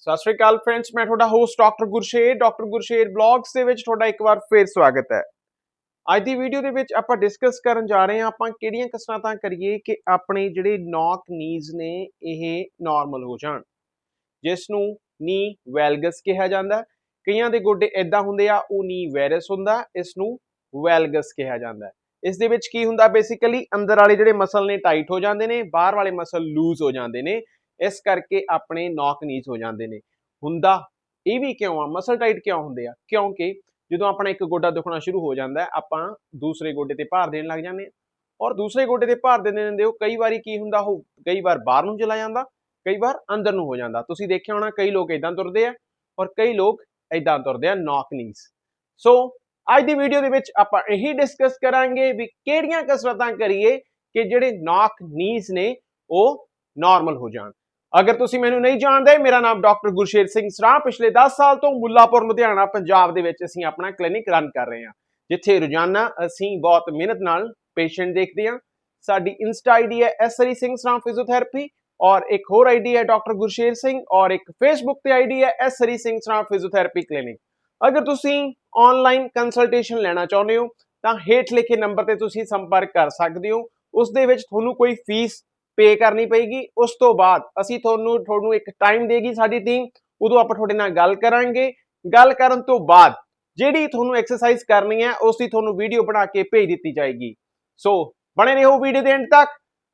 ਸਤਿ ਸ਼੍ਰੀ ਅਕਾਲ ਫਰੈਂਡਸ ਮੈਂ ਤੁਹਾਡਾ host doctor Gursher. Doctor Gursher blogs ਦੇ ਵਿੱਚ ਤੁਹਾਡਾ ਇੱਕ ਵਾਰ ਫੇਰ ਸਵਾਗਤ ਹੈ। ਅੱਜ ਦੀ ਵੀਡੀਓ ਦੇ ਵਿੱਚ ਆਪਾਂ ਡਿਸਕਸ ਕਰਨ ਜਾ ਰਹੇ ਹਾਂ ਆਪਾਂ ਕਿਹੜੀਆਂ ਕਸਰਤਾਂ ਕਰੀਏ ਕਿ ਆਪਣੇ ਜਿਹੜੇ ਨੌਕ ਨੀਜ਼ ਨੇ, ਇਹ ਨਾਰਮਲ ਹੋ ਜਾਣ। ਜਿਸ ਨੂੰ ਨੀ ਵੈਲਗਸ ਕਿਹਾ ਜਾਂਦਾ ਕਈਆਂ ਦੇ ਗੋਡੇ ਇਦਾਂ ਹੁੰਦੇ ਆ, ਉਹ ਨੀ ਵੈਰਸ ਹੁੰਦਾ ਇਸ ਨੂੰ ਵੈਲਗਸ ਕਿਹਾ ਜਾਂਦਾ ਹੈ। ਇਸ ਦੇ ਵਿੱਚ ਕੀ ਹੁੰਦਾ? ਬੇਸਿਕਲੀ ਅੰਦਰ ਵਾਲੇ ਜਿਹੜੇ ਮਸਲ ਨੇ ਟਾਈਟ ਹੋ ਜਾਂਦੇ ਨੇ, ਬਾਹਰ ਵਾਲੇ ਮਸਲ ਲੂਜ਼ ਹੋ ਜਾਂਦੇ ਨੇ, ਇਸ ਕਰਕੇ ਆਪਣੇ ਨੌਕ ਨੀਜ਼ ਹੋ ਜਾਂਦੇ ਨੇ। ਹੁੰਦਾ ਇਹ ਵੀ ਕਿਉਂ ਆ? ਮਸਲ ਟਾਈਟ ਕਿਉਂ ਹੁੰਦੇ ਆ? ਕਿਉਂਕਿ ਜਦੋਂ ਆਪਣਾ ਇੱਕ ਗੋਡਾ ਦੁਖਣਾ ਸ਼ੁਰੂ ਹੋ ਜਾਂਦਾ ਹੈ, ਆਪਾਂ ਦੂਸਰੇ ਗੋਡੇ ਤੇ ਭਾਰ ਦੇਣ ਲੱਗ ਜਾਂਦੇ ਹਾਂ। ਔਰ ਦੂਸਰੇ ਗੋਡੇ ਤੇ ਭਾਰ ਦੇ ਦਿੰਦੇ ਹੋ, ਕਈ ਵਾਰੀ ਕੀ ਹੁੰਦਾ? ਉਹ ਕਈ ਵਾਰ ਬਾਹਰ ਨੂੰ ਚਲਾ ਜਾਂਦਾ, ਕਈ ਵਾਰ ਅੰਦਰ ਨੂੰ ਹੋ ਜਾਂਦਾ। ਤੁਸੀਂ ਦੇਖਿਆ ਹੋਣਾ, ਕਈ ਲੋਕ ਇਦਾਂ ਤੁਰਦੇ ਆ ਔਰ ਕਈ ਲੋਕ ਇਦਾਂ ਤੁਰਦੇ ਆ ਨੌਕ ਨੀਜ਼ ਸੋ ਅੱਜ ਦੀ ਵੀਡੀਓ ਦੇ ਵਿੱਚ ਆਪਾਂ ਇਹੀ ਡਿਸਕਸ ਕਰਾਂਗੇ ਵੀ ਕਿਹੜੀਆਂ ਕਸਰਤਾਂ ਕਰੀਏ ਕਿ ਜਿਹੜੇ ਨੌਕ ਨੀਜ਼ ਨੇ, ਉਹ ਨਾਰਮਲ ਹੋ ਜਾਣ। ਅਗਰ ਤੁਸੀਂ ਮੈਨੂੰ ਨਹੀਂ ਜਾਣਦੇ, ਮੇਰਾ ਨਾਮ ਡਾਕਟਰ ਗੁਰਸ਼ੇਰ ਸਿੰਘ ਸਰਾ ਪਿਛਲੇ 10 ਸਾਲ ਤੋਂ ਮੁੱਲਾਪੁਰ, ਲੁਧਿਆਣਾ, ਪੰਜਾਬ ਦੇ ਵਿੱਚ ਅਸੀਂ ਆਪਣਾ ਕਲੀਨਿਕ ਰਨ ਕਰ ਰਹੇ ਹਾਂ, ਜਿੱਥੇ ਰੋਜ਼ਾਨਾ ਅਸੀਂ ਬਹੁਤ ਮਿਹਨਤ ਨਾਲ ਪੇਸ਼ੈਂਟ ਦੇਖਦੇ ਹਾਂ। ਸਾਡੀ ਇੰਸਟਾ ਆਈਡੀ ਹੈ ਐਸਰੀ ਸਿੰਘ ਸਰਾ ਫਿਜ਼ੀਓਥੈਰੇਪੀ ਔਰ ਇੱਕ ਹੋਰ ਆਈਡੀ ਹੈ ਡਾਕਟਰ ਗੁਰਸ਼ੇਰ ਸਿੰਘ ਔਰ ਇੱਕ ਫੇਸਬੁੱਕ ਤੇ ਆਈਡੀ ਹੈ ਐਸਰੀ ਸਿੰਘ ਸਰਾ ਫਿਜ਼ੀਓਥੈਰੇਪੀ ਕਲੀਨਿਕ ਅਗਰ ਤੁਸੀਂ ਆਨਲਾਈਨ ਕੰਸਲਟੇਸ਼ਨ ਲੈਣਾ ਚਾਹੁੰਦੇ ਹੋ, ਤਾਂ ਹੇਠ ਲਿਖੇ ਨੰਬਰ ਤੇ ਤੁਸੀਂ ਸੰਪਰਕ ਕਰ ਸਕਦੇ ਹੋ। ਉਸ ਦੇ ਵਿੱਚ ਤੁਹਾਨੂੰ ਕੋਈ ਫੀਸ ਪੇ ਕਰਨੀ ਪਏਗੀ। ਉਸ ਤੋਂ ਬਾਅਦ ਅਸੀਂ ਤੁਹਾਨੂੰ ਤੁਹਾਨੂੰ ਇੱਕ ਟਾਈਮ ਦੇਗੀ ਸਾਡੀ ਟੀਮ ਉਦੋਂ ਆਪਾਂ ਤੁਹਾਡੇ ਨਾਲ ਗੱਲ ਕਰਾਂਗੇ। ਗੱਲ ਕਰਨ ਤੋਂ ਬਾਅਦ ਜਿਹੜੀ ਤੁਹਾਨੂੰ ਐਕਸਰਸਾਈਜ਼ ਕਰਨੀ ਹੈ, ਉਸ ਦੀ ਤੁਹਾਨੂੰ ਵੀਡੀਓ ਬਣਾ ਕੇ ਭੇਜ ਦਿੱਤੀ ਜਾਏਗੀ। ਸੋ ਬਣੇ ਰਹੋ ਵੀਡੀਓ ਦੇ ਐਂਡ ਤੱਕ।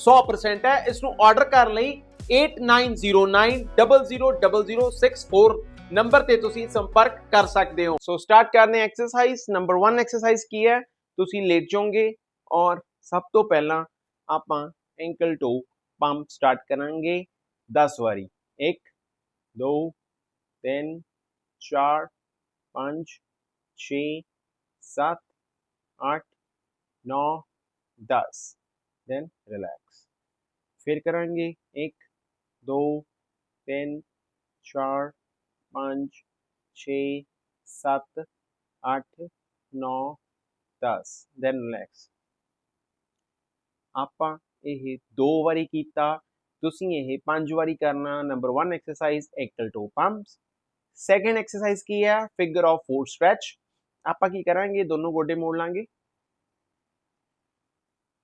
100% ਹੈ ਇਸ ਨੂੰ ਆਰਡਰ ਕਰਨ ਲਈ 8909000064 ਨੰਬਰ ਤੇ ਤੁਸੀਂ ਸੰਪਰਕ ਕਰ ਸਕਦੇ ਹੋ ਸੋ ਸਟਾਰਟ ਕਰਨੇ ਐਕਸਰਸਾਈਜ਼ ਨੰਬਰ 1 ਐਕਸਰਸਾਈਜ਼ ਕੀ ਹੈ ਤੁਸੀਂ ਲੇਟ ਜਾਓਗੇ ਔਰ ਸਭ ਤੋਂ ਪਹਿਲਾਂ ਆਪਾਂ ਐਂਕਲ ਟੋ ਪੰਪ ਸਟਾਰਟ ਕਰਾਂਗੇ 10 ਵਾਰੀ 1 2 3 4 5 6 7 8 9 10 then relax ਫਿਰ ਕਰਾਂਗੇ 1 2 3 4 5 6 7 8 9 10 then relax ਆਪਾਂ ਇਹ ਦੋ ਵਾਰੀ ਕੀਤਾ ਤੁਸੀਂ ਇਹ ਪੰਜ ਵਾਰੀ ਕਰਨਾ ਨੰਬਰ 1 ਐਕਸਰਸਾਈਜ਼ ਐਕਟਲ ਟੋ ਪੰਪਸ ਸੈਕੰਡ ਐਕਸਰਸਾਈਜ਼ ਕੀ ਹੈ ਫਿਗਰ ਆਫ 4 ਸਟ੍ਰੈਚ ਆਪਾਂ ਕੀ ਕਰਾਂਗੇ ਦੋਨੋਂ ਗੋਡੇ ਮੋੜ ਲਾਂਗੇ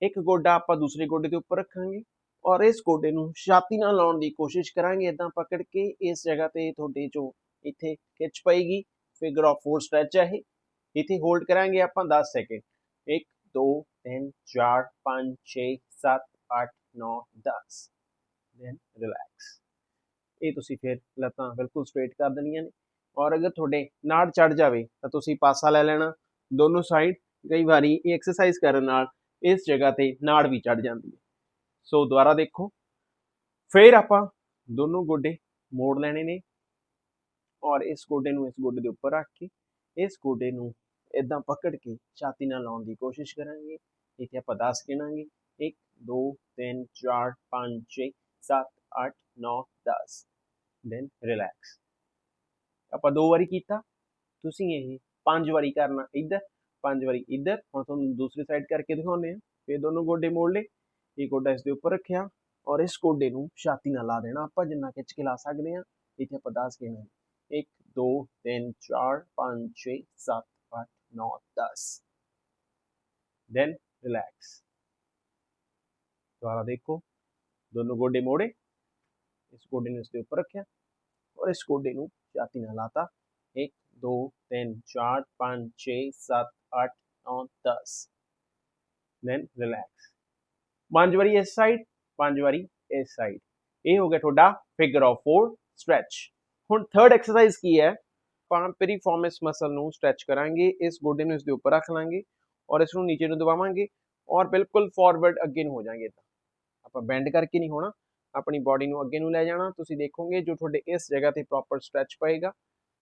ਇੱਕ ਗੋਡਾ ਆਪਾਂ ਦੂਸਰੇ ਗੋਡੇ ਦੇ ਉੱਪਰ ਰੱਖਾਂਗੇ ਔਰ ਇਸ ਗੋਡੇ ਨੂੰ ਛਾਤੀ ਨਾਲ ਲਾਉਣ ਦੀ ਕੋਸ਼ਿਸ਼ ਕਰਾਂਗੇ। ਇਦਾਂ ਪਕੜ ਕੇ ਇਸ ਜਗ੍ਹਾ ਤੇ ਤੁਹਾਡੇ ਚੋਂ ਇੱਥੇ ਖਿੱਚ ਪਏਗੀ। ਫਿਗਰ ਆਫ 4 ਸਟ੍ਰੈਚ ਹੈ ਇਹ। ਇੱਥੇ ਹੋਲਡ ਕਰਾਂਗੇ ਆਪਾਂ 10 ਸੈਕਿੰਡ 1 2 3 4 5 6 7 8 9 10 ਦੈਨ ਰਿਲੈਕਸ ਇਹ ਤੁਸੀਂ ਫਿਰ ਲੱਤਾਂ ਬਿਲਕੁਲ ਸਟ੍ਰੇਟ ਕਰ ਦੇਣੀਆਂ ਨੇ। ਔਰ ਅਗਰ ਤੁਹਾਡੇ ਨਾੜ ਚੜ ਜਾਵੇ, ਤਾਂ ਤੁਸੀਂ ਪਾਸਾ ਲੈ ਲੈਣਾ। ਦੋਨੋਂ ਸਾਈਡ ਕਈ ਵਾਰੀ ਇਹ ਐਕਸਰਸਾਈਜ਼ ਕਰਨ ਨਾਲ ਇਸ ਜਗ੍ਹਾ ਤੇ ਨਾੜ ਵੀ ਚੜ ਜਾਂਦੀ ਹੈ। ਸੋ ਦੁਬਾਰਾ ਦੇਖੋ। ਫਿਰ ਆਪਾਂ ਦੋਨੋਂ ਗੋਡੇ ਮੋੜ ਲੈਣੇ ਨੇ ਔਰ ਇਸ ਗੋਡੇ ਨੂੰ ਇਸ ਗੋਡੇ ਦੇ ਉੱਪਰ ਰੱਖ ਕੇ ਇਸ ਗੋਡੇ ਨੂੰ ਇਦਾਂ ਪਕੜ ਕੇ ਛਾਤੀ ਨਾਲ ਲਾਉਣ ਦੀ ਕੋਸ਼ਿਸ਼ ਕਰਾਂਗੇ। ਇੱਥੇ ਆਪਾਂ 10 ਗਿਣਾਂਗੇ। 1 2 3 4 5 6 7 8 9 10 ਦੈਨ ਰਿਲੈਕਸ ਆਪਾਂ ਦੋ ਵਾਰੀ ਕੀਤਾ। ਤੁਸੀਂ ਇਹ ਪੰਜ ਵਾਰੀ ਕਰਨਾ ਇੱਧਰ, ਪੰਜ ਵਾਰੀ ਇੱਧਰ। ਹੁਣ ਤੁਹਾਨੂੰ ਦੂਸਰੀ ਸਾਈਡ ਕਰਕੇ ਦਿਖਾਉਂਦੇ ਆ ਫਿਰ ਦੋਨੋਂ ਗੋਡੇ ਮੋੜ ਲਏ। ਇਹ ਗੋਡਾ ਇਸ ਦੇ ਉੱਪਰ ਰੱਖਿਆ ਔਰ ਇਸ ਗੋਡੇ ਨੂੰ ਛਾਤੀ ਨਾਲ ਲਾ ਦੇਣਾ। ਆਪਾਂ ਜਿੰਨਾ ਖਿੱਚ ਕੇ ਲਾ ਸਕਦੇ ਆ ਇੱਥੇ ਆਪਾਂ 10 ਗਿਣਨਾ 1 2 3 4 5 6 7 8 9 10 ਦੈਨ ਰਿਲੈਕਸ ਦੁਬਾਰਾ ਦੇਖੋ। ਦੋਨੋਂ ਗੋਡੇ ਮੋੜੇ। ਇਸ ਗੋਡੇ ਨੂੰ ਇਸ ਦੇ ਉੱਪਰ ਰੱਖਿਆ ਔਰ ਇਸ ਗੋਡੇ ਨੂੰ ਛਾਤੀ ਨਾਲ ਲਾਤਾ। 1 2 3 4 5 6 7 8 9 10 ਦੈਨ ਰਿਲੈਕਸ ਪੰਜ ਵਾਰੀ ਇਸ ਸਾਈਡ ਪੰਜ ਵਾਰੀ ਇਸ ਸਾਈਡ ਇਹ ਹੋ ਗਿਆ ਤੁਹਾਡਾ ਫਿਗਰ ਆਫ 4 ਸਟ੍ਰੈਚ ਹੁਣ ਥਰਡ ਐਕਸਰਸਾਈਜ਼ ਕੀ ਹੈ ਆਪਾਂ ਪੀਰੀਫਾਰਮਿਸ ਮਸਲ ਨੂੰ ਸਟ੍ਰੈਚ ਕਰਾਂਗੇ ਇਸ ਗੋਡੇ ਨੂੰ ਇਸ ਦੇ ਉੱਪਰ ਰੱਖ ਲਾਂਗੇ ਔਰ ਇਸ ਨੂੰ ਨੀਚੇ ਨੂੰ ਦਬਾਵਾਂਗੇ ਔਰ ਬਿਲਕੁਲ ਫਾਰਵਰਡ ਅੱਗੇ ਨੂੰ ਹੋ ਜਾਾਂਗੇ ਤਾਂ ਆਪਾਂ ਬੈਂਡ ਕਰਕੇ ਨਹੀਂ ਹੋਣਾ ਆਪਣੀ ਬਾਡੀ ਨੂੰ ਅੱਗੇ ਨੂੰ ਲੈ ਜਾਣਾ ਤੁਸੀਂ ਦੇਖੋਗੇ ਜੋ ਤੁਹਾਡੇ ਇਸ ਜਗ੍ਹਾ ਤੇ ਪ੍ਰੋਪਰ ਸਟ੍ਰੈਚ ਪਏਗਾ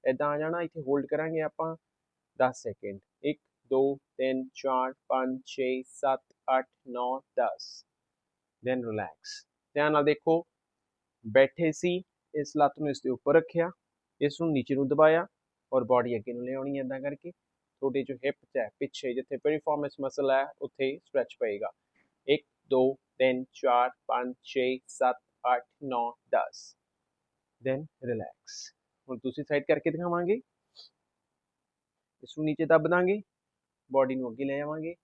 ਇਦਾਂ ਆ ਜਾਣਾ ਇੱਥੇ ਹੋਲਡ ਕਰਾਂਗੇ ਆਪਾਂ 10 ਸੈਕਿੰਡ 1 2 3 4 5 6 7 8 9 10 ਦੈਨ ਰਿਲੈਕਸ ਧਿਆਨ ਨਾਲ ਦੇਖੋ, ਬੈਠੇ ਸੀ, ਇਸ ਲੱਤ ਨੂੰ ਇਸ ਦੇ ਉੱਪਰ ਰੱਖਿਆ, ਇਸ ਨੂੰ ਨੀਚੇ ਨੂੰ ਦਬਾਇਆ ਔਰ ਬਾਡੀ ਅੱਗੇ ਨੂੰ ਲਿਆਉਣੀ ਇਦਾਂ ਕਰਕੇ। ਤੁਹਾਡੇ ਜੋ ਹਿਪ ਹੈ, ਪਿੱਛੇ ਜਿੱਥੇ ਪਰੀਫਾਰਮੈਂਸ ਮਸਲ ਹੈ, ਉੱਥੇ ਸਟ੍ਰੈਚ ਪਏਗਾ। 1 2 3 4 5 6 7 8 9 10 ਦੈਨ ਰਿਲੈਕਸ ਹੁਣ ਤੁਸੀਂ ਸਾਈਡ ਕਰਕੇ ਦਿਖਾਵਾਂਗੇ। ਇਸ ਨੂੰ ਨੀਚੇ ਦੱਬ ਦਾਂਗੇ। ਬਾਡੀ ਨੂੰ ਅੱਗੇ ਲੈ ਆਵਾਂਗੇ।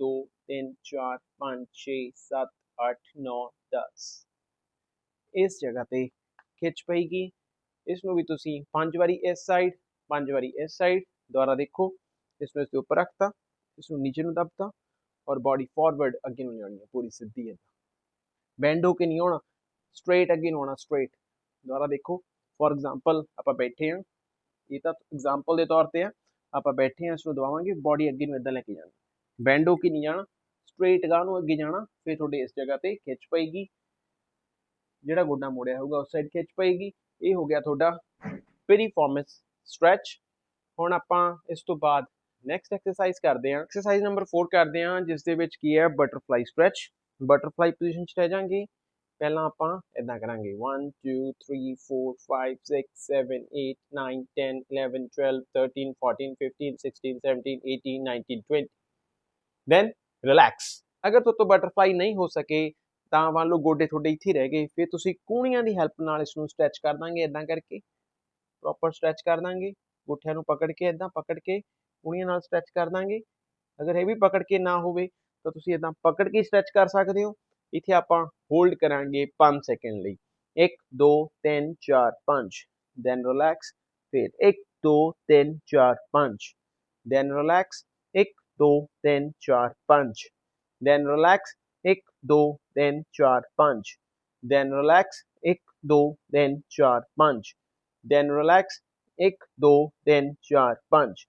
2 3 4 5 6 7 8 9 10 ਇਸ ਜਗ੍ਹਾ ਤੇ ਖਿੱਚ ਪਈਗੀ ਇਸ ਨੂੰ ਵੀ ਤੁਸੀਂ ਪੰਜ ਵਾਰੀ ਇਸ ਸਾਈਡ ਪੰਜ ਵਾਰੀ ਇਸ ਸਾਈਡ ਦੁਆਰਾ ਦੇਖੋ। ਇਸ ਨੂੰ ਇਸ ਦੇ ਉੱਪਰ ਰੱਖਤਾ ਇਸ ਨੂੰ ਨੀਚੇ ਨੂੰ ਦੱਬਤਾ ਔਰ ਬਾਡੀ ਫਾਰਵਰਡ ਅੱਗੇ ਨੂੰ ਲਿਆਉਣੀ ਹੈ, ਪੂਰੀ ਸਿੱਧੀ ਹੈ। ਬੈਂਡ ਹੋ ਕੇ ਨਹੀਂ ਹੋਣਾ ਸਟ੍ਰੇਟ ਅੱਗੇ ਨੂੰ ਆਉਣਾ ਸਟ੍ਰੇਟ ਦੁਆਰਾ ਦੇਖੋ ਫੋਰ ਐਗਜ਼ਾਮਪਲ ਆਪਾਂ ਬੈਠੇ ਹਾਂ। ਇਹ ਤਾਂ ਐਗਜ਼ਾਮਪਲ ਦੇ ਤੌਰ ਤੇ ਆ ਆਪਾਂ ਬੈਠੇ ਹਾਂ ਇਸ ਨੂੰ ਦਵਾਵਾਂਗੇ ਬਾਡੀ ਅੱਗੇ ਨੂੰ ਇਦਾਂ ਲੈ ਕੇ ਜਾਣਾ ਬੈਂਡ ਹੋ ਕੇ ਨਹੀਂ ਜਾਣਾ ਸਟ੍ਰੇਟ ਗਾਂ ਨੂੰ ਅੱਗੇ ਜਾਣਾ, ਫਿਰ ਤੁਹਾਡੇ ਇਸ ਜਗ੍ਹਾ ਤੇ ਖਿੱਚ ਪਏਗੀ। ਜਿਹੜਾ ਗੋਡਾ ਮੋੜਿਆ ਹੋਊਗਾ ਉਸ ਸਾਈਡ ਖਿੱਚ ਪਏਗੀ। ਇਹ ਹੋ ਗਿਆ ਤੁਹਾਡਾ ਪੀਰੀਫਾਰਮਸ ਸਟ੍ਰੈਚ ਹੁਣ ਆਪਾਂ ਇਸ ਤੋਂ ਬਾਅਦ ਨੈਕਸਟ ਐਕਸਰਸਾਈਜ਼ ਕਰਦੇ ਹਾਂ। ਐਕਸਰਸਾਈਜ਼ ਨੰਬਰ 4 ਕਰਦੇ ਹਾਂ, ਜਿਸ ਦੇ ਵਿੱਚ ਕੀ ਹੈ? ਬਟਰਫਲਾਈ ਸਟ੍ਰੈਚ ਬਟਰਫਲਾਈ ਪੋਜੀਸ਼ਨ 'ਚ ਰਹਿ ਜਾਾਂਗੇ। ਪਹਿਲਾਂ ਆਪਾਂ ਇਦਾਂ ਕਰਾਂਗੇ। 1 2 3 4 5 6 7 8 9 10 11 12 13 14 15 16 17 18 19 20 ਦੈਨ ਰਿਲੈਕਸ ਅਗਰ ਤੁਹਾਡੇ ਬਟਰਫਲਾਈ ਨਹੀਂ ਹੋ ਸਕੇ, ਤਾਂ ਮੰਨ ਲਓ ਗੋਡੇ ਤੁਹਾਡੇ ਇੱਥੇ ਰਹਿ ਗਏ, ਫਿਰ ਤੁਸੀਂ ਕੂਣੀਆਂ ਦੀ ਹੈਲਪ ਨਾਲ ਇਸ ਨੂੰ ਸਟ੍ਰੈਚ ਕਰ ਦਾਂਗੇ ਇਦਾਂ ਕਰਕੇ ਪ੍ਰੋਪਰ ਸਟ੍ਰੈਚ ਕਰ ਦਾਂਗੇ, ਗੁੱਠਿਆਂ ਨੂੰ ਪਕੜ ਕੇ ਇਦਾਂ ਪਕੜ ਕੇ ਕੂਣੀਆਂ ਨਾਲ ਸਟ੍ਰੈਚ ਕਰ ਦਾਂਗੇ। ਅਗਰ ਇਹ ਵੀ ਪਕੜ ਕੇ ਨਾ ਹੋਵੇ, ਤਾਂ ਤੁਸੀਂ ਇਦਾਂ ਪਕੜ ਕੇ ਸਟ੍ਰੈਚ ਕਰ ਸਕਦੇ ਹੋ। ਇੱਥੇ ਆਪਾਂ ਹੋਲਡ ਕਰਾਂਗੇ 5 ਸੈਕਿੰਡ ਲਈ। 1 2 3 4 5 ਦੈਨ ਰਿਲੈਕਸ ਫਿਰ 1 2 3 4 5 then relax 2 3 4 5 then relax 1 2 3 4 5 then relax 1 2 3 4 5 then relax 1 2 3 4 5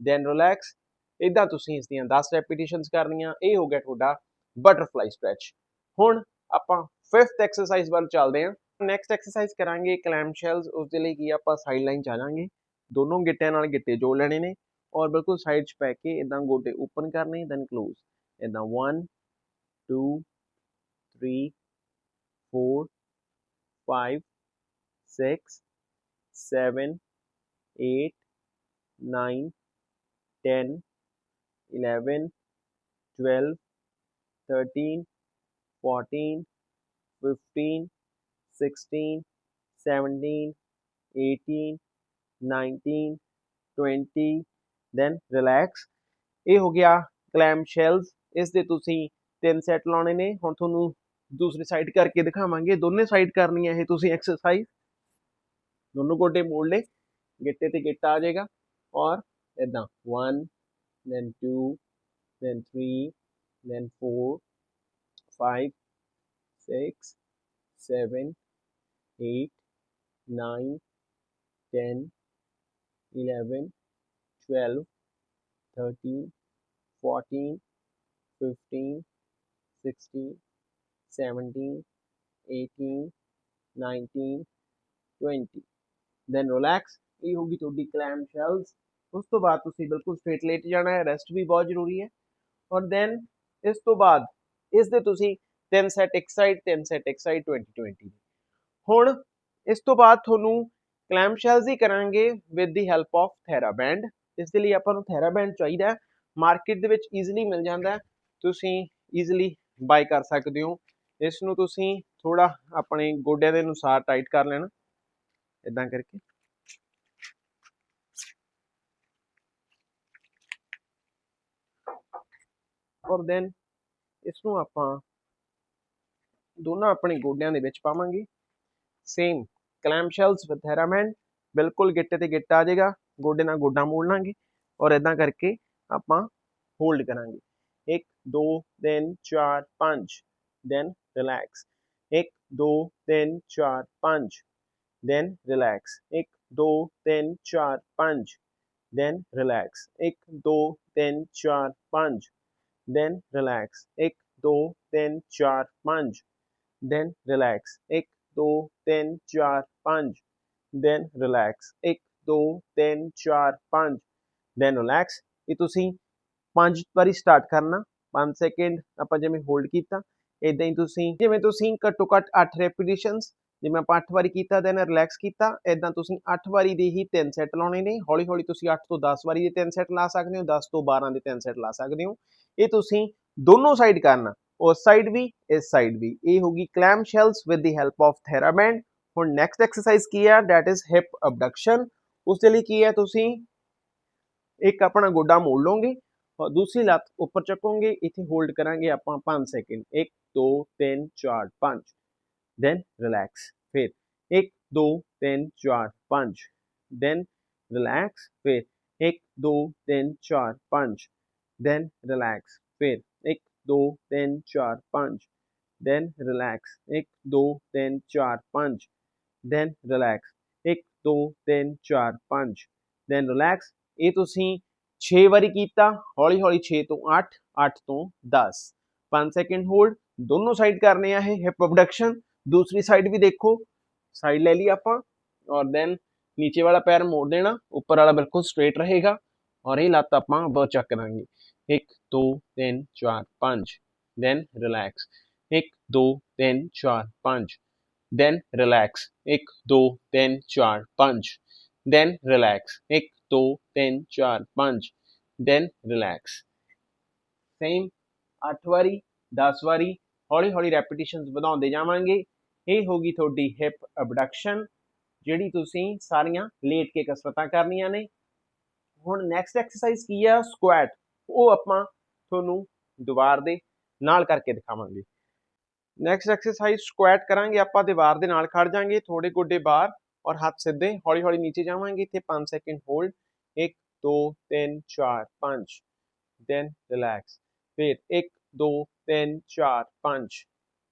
then relax ਇਦਾਂ ਤੁਸੀਂ ਇਸ ਦੀਆਂ 10 ਰੈਪੀਟੀਸ਼ਨਸ ਕਰਨੀਆਂ, ਇਹ ਹੋ ਗਿਆ ਤੁਹਾਡਾ ਬਟਰਫਲਾਈ ਸਟ੍ਰੈਚ ਹੁਣ ਆਪਾਂ ਫਿਫਥ ਐਕਸਰਸਾਈਜ਼ ਵੱਲ ਚੱਲਦੇ ਹਾਂ। ਨੈਕਸਟ ਐਕਸਰਸਾਈਜ਼ ਕਰਾਂਗੇ ਕਲੈਮ ਸ਼ੈਲਸ ਉਸ ਦੇ ਲਈ ਕੀ ਆਪਾਂ ਸਾਈਡ ਲਾਈਨ ਚ ਆ ਜਾਾਂਗੇ ਦੋਨੋਂ ਗਿੱਟਿਆਂ ਨਾਲ ਗਿੱਟੇ ਜੋੜ ਲੈਣੇ ਨੇ। ਔਰ ਬਿਲਕੁਲ ਸਾਈਡ 'ਚ ਪੈ ਕੇ ਇਦਾਂ ਗੋਡੇ ਓਪਨ ਕਰਨੇ ਦੈਨ ਕਲੋਜ਼ ਇਦਾਂ 1 2 3 4 5 6 7 8 9 10 11 12 13 14 15 16 17 18 19 20 ਦੈਨ ਰਿਲੈਕਸ ਇਹ ਹੋ ਗਿਆ ਕਲੈਮ ਸ਼ੈਲਸ ਇਸ ਦੇ ਤੁਸੀਂ ਤਿੰਨ ਸੈੱਟ ਲਾਉਣੇ ਨੇ। ਹੁਣ ਤੁਹਾਨੂੰ ਦੂਸਰੀ ਸਾਈਡ ਕਰਕੇ ਦਿਖਾਵਾਂਗੇ। ਦੋਨੇ ਸਾਈਡ ਕਰਨੀ ਹੈ ਇਹ ਤੁਸੀਂ ਐਕਸਰਸਾਈਜ਼ ਦੋਨੋਂ ਗੋਡੇ ਮੋੜ ਲੈ ਗਿੱਟੇ ਤੇ ਗਿੱਟਾ ਆ ਜਾਏਗਾ। ਔਰ ਇਦਾਂ 1 then 2 then 3 then 4 5 6 7 8 9 10 11 12 13 14 15 16 17 18 19 20 then relax ਇਹ ਹੋਗੀ ਤੁਹਾਡੀ ਕਲੈਮ ਸ਼ੈਲਸ ਉਸ ਤੋਂ ਬਾਅਦ ਤੁਸੀਂ ਬਿਲਕੁਲ ਸਟ੍ਰੇਟ ਲੇਟ ਜਾਣਾ ਹੈ ਰੈਸਟ ਵੀ ਬਹੁਤ ਜ਼ਰੂਰੀ ਹੈ। ਔਰ ਦੈਨ ਇਸ ਤੋਂ ਬਾਅਦ, ਇਸ ਦੇ ਤੁਸੀਂ 10 ਸੈਟ ਇੱਕ ਸਾਈਡ 10 ਸੈਟ ਇੱਕ ਸਾਈਡ 20 20 ਹੁਣ ਇਸ ਤੋਂ ਬਾਅਦ ਤੁਹਾਨੂੰ ਕਲੈਮ ਸ਼ੈਲਸ ਹੀ ਕਰਾਂਗੇ with the help of Theraband ਇਸ ਦੇ ਲਈ ਆਪਾਂ ਨੂੰ ਥੈਰਾਬੈਂਡ ਚਾਹੀਦਾ ਮਾਰਕੀਟ ਦੇ ਵਿੱਚ ਈਜ਼ੀਲੀ ਮਿਲ ਜਾਂਦਾ ਤੁਸੀਂ ਈਜ਼ੀਲੀ ਬਾਈ ਕਰ ਸਕਦੇ ਹੋ। ਇਸ ਨੂੰ ਤੁਸੀਂ ਥੋੜਾ ਆਪਣੇ ਗੋਡਿਆਂ ਦੇ ਅਨੁਸਾਰ ਟਾਈਟ ਕਰ ਲੈਣਾ। ਇਦਾਂ ਕਰਕੇ। ਔਰ ਦੈਨ ਇਸ ਨੂੰ ਆਪਾਂ ਦੋਨਾਂ ਆਪਣੇ ਗੋਡਿਆਂ ਦੇ ਵਿੱਚ ਪਾਵਾਂਗੇ। Same clam shells with theraband ਬਿਲਕੁਲ ਗਿੱਟੇ ਤੇ ਗਿੱਟਾ ਆ ਜਾਏਗਾ। ਗੋਡੇ ਨਾਲ ਗੋਡਾ ਮੋੜ ਲਾਂਗੇ ਔਰ ਇਦਾਂ ਕਰਕੇ ਆਪਾਂ ਹੋਲਡ ਕਰਾਂਗੇ। 1 2 3 4 5 then relax 1 2 3 4 5 then relax 1 2 3 4 5 then relax 1 2 3 4 5 then relax 1 2 3 4 5 then relax 1 2 3 4 5 then relax 1 2 3 4 5 then relax ਇਹ ਤੁਸੀਂ ਪੰਜ ਵਾਰੀ ਸਟਾਰਟ ਕਰਨਾ। 5 ਸੈਕਿੰਡ ਆਪਾਂ ਜਿਵੇਂ ਹੋਲਡ ਕੀਤਾ ਇਦਾਂ ਹੀ ਤੁਸੀਂ ਜਿਵੇਂ ਤੁਸੀਂ ਘੱਟੋ ਘੱਟ 8 ਰੈਪੀਟੀਸ਼ਨਸ ਜਿਵੇਂ ਆਪਾਂ 8 ਵਾਰੀ ਕੀਤਾ ਦੈਨ ਰਿਲੈਕਸ ਕੀਤਾ ਇਦਾਂ ਤੁਸੀਂ 8 ਵਾਰੀ ਦੇ ਹੀ 3 ਸੈੱਟ ਲਾਉਣੇ ਨੇ। ਹੌਲੀ ਹੌਲੀ ਤੁਸੀਂ 8 ਤੋਂ 10 ਵਾਰੀ ਦੇ 3 ਸੈੱਟ ਲਾ ਸਕਦੇ ਹੋ 10 ਤੋਂ 12 ਦੇ 3 ਸੈੱਟ ਲਾ ਸਕਦੇ ਹੋ। ਇਹ ਤੁਸੀਂ ਦੋਨੋਂ ਸਾਈਡ ਕਰਨਾ। ਉਸ ਸਾਈਡ ਵੀ, ਇਸ ਸਾਈਡ ਵੀ। ਇਹ ਹੋਗੀ clam shells with the help of Theraband ਹੁਣ ਨੈਕਸਟ ਐਕਸਰਸਾਈਜ਼ ਕੀ ਹੈ ਦੈਟ ਇਜ਼ ਹਿਪ ਅਬਡਕਸ਼ਨ ਉਸ ਦੇ ਲਈ ਕੀ ਹੈ ਤੁਸੀਂ ਇੱਕ ਆਪਣਾ ਗੋਡਾ ਮੋੜ ਲਓਗੇ ਔਰ ਦੂਸਰੀ ਲੱਤ ਉੱਪਰ ਚੱਕੋਗੇ ਇੱਥੇ ਹੋਲਡ ਕਰਾਂਗੇ ਆਪਾਂ 5 ਸੈਕਿੰਡ 1 2 3 4 5 ਦੈਨ ਰਿਲੈਕਸ ਫਿਰ 1 2 3 4 5 ਦੈਨ ਰਿਲੈਕਸ ਫਿਰ 1 2 3 4 5 ਦੈਨ ਰਿਲੈਕਸ ਫਿਰ 1 2 3 4 5 then relax 1 2 3 4 5 then relax 1 2 3 4 5 then relax ਇਹ ਤੁਸੀਂ 6 ਵਾਰੀ ਕੀਤਾ ਹੌਲੀ ਹੌਲੀ 6 ਤੋਂ 8 8 ਤੋਂ 10 5 ਸੈਕਿੰਡ ਹੋਲਡ ਦੋਨੋਂ ਸਾਈਡ ਕਰਨੇ ਆ ਇਹ ਹਿਪ ਅਬਡਕਸ਼ਨ ਦੂਸਰੀ ਸਾਈਡ ਵੀ ਦੇਖੋ ਸਾਈਡ ਲੈ ਲਈ ਆਪਾਂ, ਔਰ ਦੈਨ ਨੀਚੇ ਵਾਲਾ ਪੈਰ ਮੋੜ ਦੇਣਾ, ਉੱਪਰ ਵਾਲਾ ਬਿਲਕੁਲ ਸਟ੍ਰੇਟ ਰਹੇਗਾ, ਔਰ ਇਹ ਲੱਤ ਆਪਾਂ ਬਹੁਤ ਚੱਕ ਦਾਂਗੇ। 1 2 3 4 5 then relax 1 2 3 4 5 then relax 1 2 3 4 5 then relax 1 2 3 4 5 then relax same 8 ਵਾਰੀ 10 ਵਾਰੀ, ਹੌਲੀ ਹੌਲੀ ਰੈਪੀਟੀਸ਼ਨਸ ਵਧਾਉਂਦੇ ਜਾਵਾਂਗੇ। ਇਹ ਹੋਗੀ ਤੁਹਾਡੀ ਹਿਪ ਅਬਡਕਸ਼ਨ ਜਿਹੜੀ ਤੁਸੀਂ ਸਾਰੀਆਂ ਲੇਟ ਕੇ ਕਸਰਤਾਂ ਕਰਨੀਆਂ ਨੇ। ਹੁਣ ਨੈਕਸਟ ਐਕਸਰਸਾਈਜ਼ ਕੀ ਆ? ਸਕੁਐਟ ਉਹ ਆਪਾਂ ਤੁਹਾਨੂੰ ਦੁਬਾਰ ਦੇ ਨਾਲ ਕਰਕੇ ਦਿਖਾਵਾਂਗੇ। ਨੈਕਸਟ ਐਕਸਰਸਾਈਜ਼ ਸਕੁਐਟ ਕਰਾਂਗੇ ਆਪਾਂ ਦੀਵਾਰ ਦੇ ਨਾਲ ਖੜ ਜਾਾਂਗੇ ਥੋੜੇ ਗੋਡੇ ਬਾਹਰ ਔਰ ਹੱਥ ਸਿੱਧੇ ਹੌਲੀ ਹੌਲੀ ਨੀਚੇ ਜਾਵਾਂਗੇ ਇੱਥੇ 5 ਸੈਕਿੰਡ ਹੋਲਡ 1 2 3 4 5 ਦੈਨ ਰਿਲੈਕਸ ਫਿਰ 1 2 3 4 5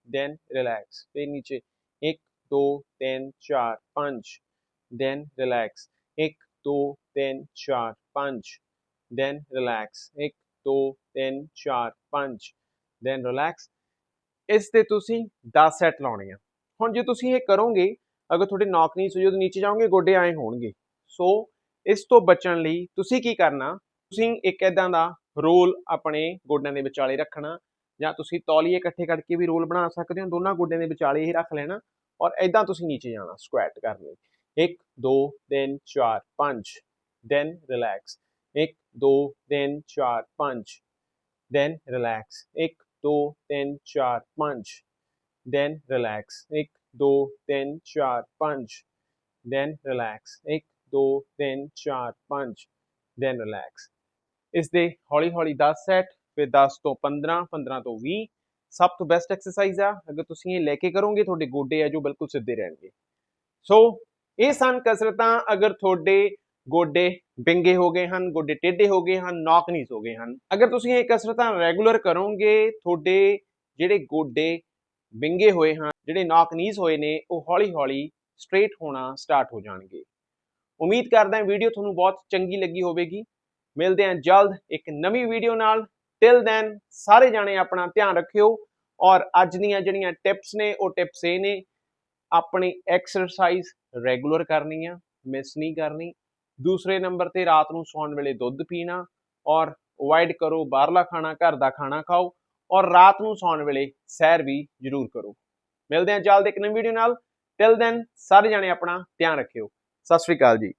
ਦੈਨ ਰਿਲੈਕਸ ਫਿਰ ਨੀਚੇ 1 2 3 4 5 then relax 1 2 3 4 5 then relax 1 2 3 4 5 then relax ਇਸ ਤੇ ਤੁਸੀਂ 10 ਸੈੱਟ ਲਾਉਣੇ ਆ। ਹੁਣ ਜੇ ਤੁਸੀਂ ਇਹ ਕਰੋਗੇ, ਅਗਰ ਤੁਹਾਡੇ ਨੌਕ ਨਹੀਂ ਸੋ ਜਦੋਂ ਨੀਚੇ ਜਾਓਗੇ, ਗੋਡੇ ਆਏ ਹੋਣਗੇ। ਸੋ, ਇਸ ਤੋਂ ਬਚਣ ਲਈ ਤੁਸੀਂ ਕੀ ਕਰਨਾ, ਤੁਸੀਂ ਇੱਕ ਇਦਾਂ ਦਾ ਰੋਲ ਆਪਣੇ ਗੋਡਿਆਂ ਦੇ ਵਿਚਾਲੇ ਰੱਖਣਾ, ਜਾਂ ਤੁਸੀਂ ਤੌਲੀਏ ਇਕੱਠੇ ਕਰਕੇ ਵੀ ਰੋਲ ਬਣਾ ਸਕਦੇ ਹੋ, ਦੋਨਾਂ ਗੋਡਿਆਂ ਦੇ ਵਿਚਾਲੇ ਹੀ ਰੱਖ ਲੈਣਾ, ਔਰ ਇਦਾਂ ਤੁਸੀਂ ਨੀਚੇ ਜਾਣਾ ਸਕੁਐਟ ਕਰਨ। ਲਈ 1 2 3 4 5 then relax 1 2 3 4 5 then relax 1 2 3 4 5 then relax 1 2 3 4 5 then relax 1 2 3 4 5 then relax ਇਸ ਦੇ ਹੌਲੀ ਹੌਲੀ 10 ਸੈਟ ਫਿਰ 10 ਤੋਂ 15 15 ਤੋਂ 20 ਸਭ ਤੋਂ ਬੈਸਟ ਐਕਸਰਸਾਈਜ਼ ਆ ਅਗਰ ਤੁਸੀਂ ਇਹ ਲੈ ਕੇ ਕਰੋਗੇ ਤੁਹਾਡੇ ਗੋਡੇ ਆ ਜੋ ਬਿਲਕੁਲ ਸਿੱਧੇ ਰਹਿਣਗੇ ਸੋ ਇਹ ਸਨ ਕਸਰਤਾਂ ਅਗਰ ਤੁਹਾਡੇ ਗੋਡੇ ਵਿੰਗੇ ਹੋ ਗਏ ਹਨ, ਗੋਡੇ ਟੇਢੇ ਹੋ ਗਏ ਹਨ, ਨੌਕ ਨੀਸ ਹੋ ਗਏ ਹਨ। ਅਗਰ ਤੁਸੀਂ ਇਹ ਕਸਰਤਾਂ ਰੈਗੂਲਰ ਕਰੋਗੇ, ਤੁਹਾਡੇ ਜਿਹੜੇ ਗੋਡੇ ਵਿੰਗੇ ਹੋਏ ਹਨ, ਜਿਹੜੇ ਨੌਕ ਨੀਸ ਹੋਏ ਨੇ, ਉਹ ਹੌਲੀ ਹੌਲੀ ਸਟ੍ਰੇਟ ਹੋਣਾ ਸਟਾਰਟ ਹੋ ਜਾਣਗੇ। ਉਮੀਦ ਕਰਦਾ ਹਾਂ ਵੀਡੀਓ ਤੁਹਾਨੂੰ ਬਹੁਤ ਚੰਗੀ ਲੱਗੀ ਹੋਵੇਗੀ। ਮਿਲਦੇ ਹਾਂ ਜਲਦ ਇੱਕ ਨਵੀਂ ਵੀਡੀਓ ਨਾਲ। ਟਿਲ ਦੈਨ ਸਾਰੇ ਜਾਣੇ ਆਪਣਾ ਧਿਆਨ ਰੱਖਿਓ। ਔਰ ਅੱਜ ਦੀਆਂ ਜਿਹੜੀਆਂ ਟਿਪਸ ਨੇ, ਉਹ ਟਿਪਸ ਇਹ ਨੇ, ਆਪਣੀ ਐਕਸਰਸਾਈਜ਼ ਰੈਗੂਲਰ ਕਰਨੀ ਆ ਮਿਸ ਨਹੀਂ ਕਰਨੀ। ਦੂਸਰੇ ਨੰਬਰ ਤੇ ਰਾਤ ਨੂੰ ਸੌਣ ਵੇਲੇ ਦੁੱਧ ਪੀਣਾ ਔਰ ਅਵੋਇਡ ਕਰੋ ਬਾਹਰਲਾ ਖਾਣਾ, ਘਰ ਦਾ ਖਾਣਾ ਖਾਓ ਔਰ ਰਾਤ ਨੂੰ ਸੌਣ ਵੇਲੇ ਸੈਰ ਵੀ ਜ਼ਰੂਰ ਕਰੋ। ਮਿਲਦੇ ਹਾਂ ਜਲਦ ਇੱਕ ਨਵੀਂ ਵੀਡੀਓ ਨਾਲ। ਟਿਲ ਦੈਨ ਸਾਰੇ ਜਾਣੇ ਆਪਣਾ ਧਿਆਨ ਰੱਖਿਓ। ਸਤਿ ਸ਼੍ਰੀ ਅਕਾਲ ਜੀ।